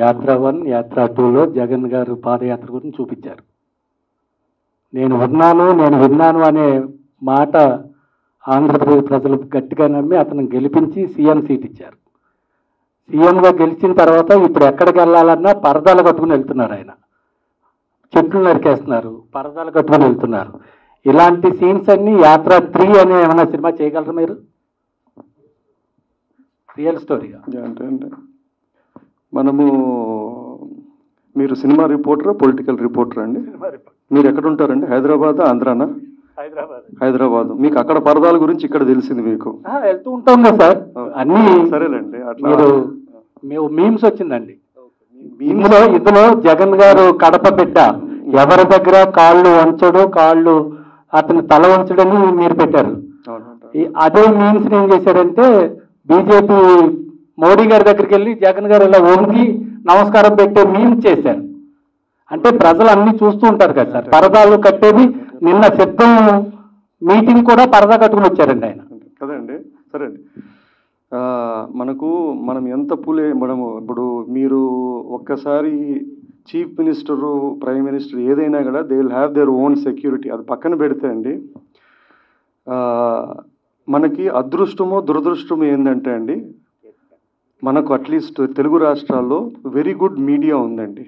యాత్ర వన్ యాత్ర టూలో జగన్ గారు పాదయాత్ర గురించి చూపించారు. నేను ఉన్నాను నేను విన్నాను అనే మాట ఆంధ్రప్రదేశ్ ప్రజలు గట్టిగా నమ్మి అతను గెలిపించి సీఎం సీట్ ఇచ్చారు. సీఎంగా గెలిచిన తర్వాత ఇప్పుడు ఎక్కడికి వెళ్ళాలన్నా పరదాలు కట్టుకుని వెళ్తున్నారు ఆయన. చెట్లు నరికేస్తున్నారు పరదాలు కట్టుకుని వెళ్తున్నారు. ఇలాంటి సీన్స్ అన్ని యాత్ర త్రీ అనే ఏమైనా సినిమా చేయగలరా మీరు? రియల్ స్టోరీగా? మనము మీరు సినిమా రిపోర్టరా పొలిటికల్ రిపోర్టరా అండి? మీరు ఎక్కడ ఉంటారండి? హైదరాబాద్ ఆంధ్రానా? హైదరాబాద్. హైదరాబాద్. మీకు అక్కడ పరదాల గురించి ఇక్కడ తెలిసింది మీకు. వెళ్తూ ఉంటాం కదా సార్. అన్ని సరేలేండి అట్లా. మేము మీమ్స్ వచ్చిందండి. ఇందులో ఇందులో జగన్ గారు కడప బిడ్డ. ఎవరి దగ్గర కాళ్ళు వంచడు కాళ్ళు అతని తల వంచడని మీరు పెట్టారు. అదే మీమ్స్ ఏం చేశారంటే బీజేపీ మోడీ గారి దగ్గరికి వెళ్ళి జగన్ గారు ఇలా వంగి నమస్కారం పెట్టే మేము చేశారు. అంటే ప్రజలు అన్ని చూస్తూ ఉంటారు కదా సార్. పరదాలు కట్టేది నిన్న సిద్ధం మీటింగ్ కూడా పరదా కట్టుకుని వచ్చారండి ఆయన. కదండి సరే అండి. మనకు మనం ఎంత పూలే మనము ఇప్పుడు మీరు ఒక్కసారి చీఫ్ మినిస్టరు ప్రైమ్ మినిస్టర్ ఏదైనా కూడా they will have their own security అది పక్కన పెడితే అండి మనకి అదృష్టమో దురదృష్టమో ఏంటంటే అండి మనకు అట్లీస్ట్ తెలుగు రాష్ట్రాల్లో వెరీ గుడ్ మీడియా ఉందండి.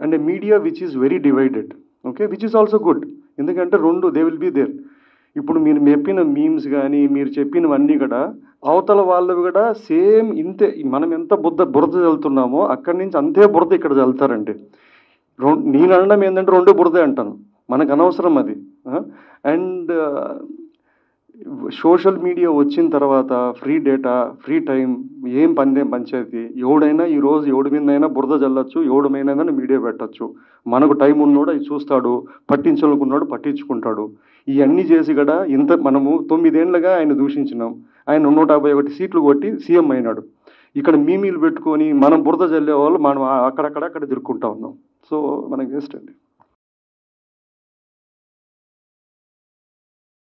And media which is very divided okay which is also good ఎందుకంటే రెండు దే విల్ బీ దేర్ ఇప్పుడు మీరు చెప్పిన మీమ్స్ కానీ మీరు చెప్పినవన్నీ కూడా అవతల వాళ్ళు కూడా సేమ్ ఇంతే. మనం ఎంత బుద్ధ బురద చల్లుతున్నామో అక్కడి నుంచి అంతే బురద ఇక్కడ చల్లుతారండి. రెండు నేను అనడం ఏంటంటే రెండు బురదే అంటాను. మనకు అనవసరం అది. అండ్ సోషల్ మీడియా వచ్చిన తర్వాత ఫ్రీ డేటా ఫ్రీ టైం ఏం పందే పంచాయతీ ఎవడైనా ఈ రోజు ఎవడి మీదైనా బురద చల్లొచ్చు ఎవడి మీదైనా మీడియా పెట్టచ్చు. మనకు టైం ఉన్నోడు అవి చూస్తాడు పట్టించాలనుకున్నాడు పట్టించుకుంటాడు. ఇవన్నీ చేసి కూడా ఇంత మనము తొమ్మిదేండ్లుగా ఆయన దూషించినాం. ఆయన నూట యాభై ఒకటి సీట్లు కొట్టి సీఎం అయినాడు. ఇక్కడ మీమీలు పెట్టుకొని మనం బురద చల్లే వాళ్ళు మనం అక్కడక్కడ అక్కడ తిరుక్కుంటా ఉన్నాం. సో మనకి వేస్ట్ అండి.